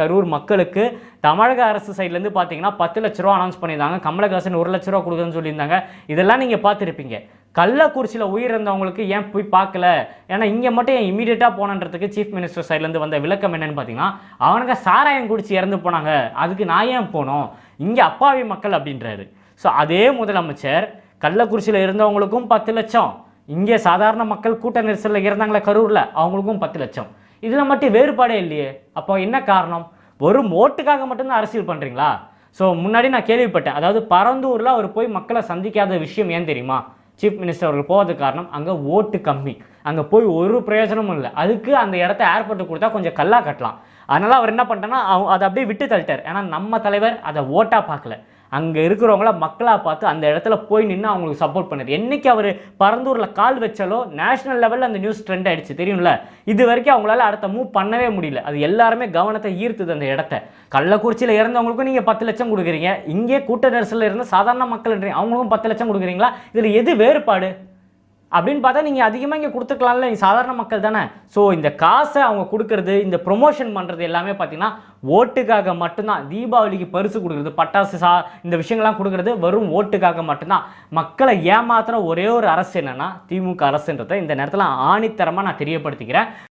கரூர் மக்களுக்கு தமிழக அரசு சைட்லேருந்து பார்த்தீங்கன்னா பத்து லட்ச ரூபா அனௌன்ஸ் பண்ணியிருந்தாங்க. கமலஹாசன் ஒரு லட்ச ரூபா கொடுக்குறேன்னு சொல்லியிருந்தாங்க. இதெல்லாம் நீங்கள் பார்த்துருப்பீங்க. கள்ளக்குறிச்சியில் உயிரிழந்தவங்களுக்கு ஏன் போய் பார்க்கல? ஏன்னா இங்கே மட்டும் ஏன் இமீடியட்டாக போனன்றதுக்கு சீஃப் மினிஸ்டர் சைட்லேருந்து வந்த விளக்கம் என்னன்னு பார்த்தீங்கன்னா அவனுங்க சாராயம் குடிச்சு இறந்து போனாங்க. அதுக்கு நான் ஏன் போனோம்? இங்கே அப்பாவி மக்கள் அப்படின்றாரு. ஸோ அதே முதலமைச்சர் கள்ளக்குறிச்சியில் இருந்தவங்களுக்கும் பத்து லட்சம். இங்கே சாதாரண மக்கள் கூட்ட நெரிசலில் இருந்தாங்களே கரூரில் அவங்களுக்கும் பத்து லட்சம். இதில் மட்டும் வேறுபாடே இல்லையே. அப்போ என்ன காரணம்? வெறும் ஓட்டுக்காக மட்டும்தான் அரசியல் பண்ணுறீங்களா ஸோ முன்னாடி நான் கேள்விப்பட்டேன். அதாவது பரந்தூரில் அவர் போய் மக்களை சந்திக்காத விஷயம் ஏன் தெரியுமா? சீஃப் மினிஸ்டர் அவர்கள் போகிறதுக்கு காரணம் அங்கே ஓட்டு கம்மி. அங்கே போய் ஒரு பிரயோஜனமும் இல்லை. அதுக்கு அந்த இடத்த ஏர்போர்ட்டு கொடுத்தா கொஞ்சம் கல்லா கட்டலாம். அதனால் அவர் என்ன பண்ணிட்டேன்னா அவ- அதை அப்படியே விட்டு தள்ளிட்டார். ஏன்னா நம்ம தலைவர் அதை ஓட்டாக பார்க்கல. அங்கே இருக்கிறவங்கள மக்களாக பார்த்து அந்த இடத்துல போய் நின்று அவங்களுக்கு சப்போர்ட் பண்ணார் என்றைக்கு அவர் பரந்தூரில் கால் வச்சாலோ நேஷனல் லெவலில் அந்த நியூஸ் ட்ரெண்ட் ஆகிடுச்சு தெரியும்ல? இது வரைக்கும் அவங்களால அடுத்த மூவ் பண்ணவே முடியல. அது எல்லாருமே கவனத்தை ஈர்த்துது அந்த இடத்த. கள்ளக்குறிச்சியில் இறந்தவங்களுக்கும் நீங்கள் பத்து லட்சம் கொடுக்குறீங்க. இங்கே கூட்ட நெரிசலில் இருந்த சாதாரண மக்கள் அவங்களுக்கும் பத்து லட்சம் கொடுக்குறீங்களா? இதில் எது வேறுபாடு? அப்படின்னு பார்த்தா நீங்கள் அதிகமாக இங்கே கொடுத்துக்கலாம்ல நீங்கள் சாதாரண மக்கள் தானே. ஸோ இந்த காசை அவங்க கொடுக்கறது இந்த ப்ரொமோஷன் பண்ணுறது எல்லாமே பார்த்தீங்கன்னா ஓட்டுக்காக மட்டும்தான். தீபாவளிக்கு பரிசு கொடுக்குறது பட்டாசு சா இந்த விஷயங்கள்லாம் கொடுக்குறது வெறும் ஓட்டுக்காக மட்டும்தான். மக்களை ஏமாத்துகிற ஒரே ஒரு அரசு என்னென்னா திமுக அரசுன்றதை இந்த நேரத்தில் ஆணித்தரமாக நான் தெரியப்படுத்திக்கிறேன்.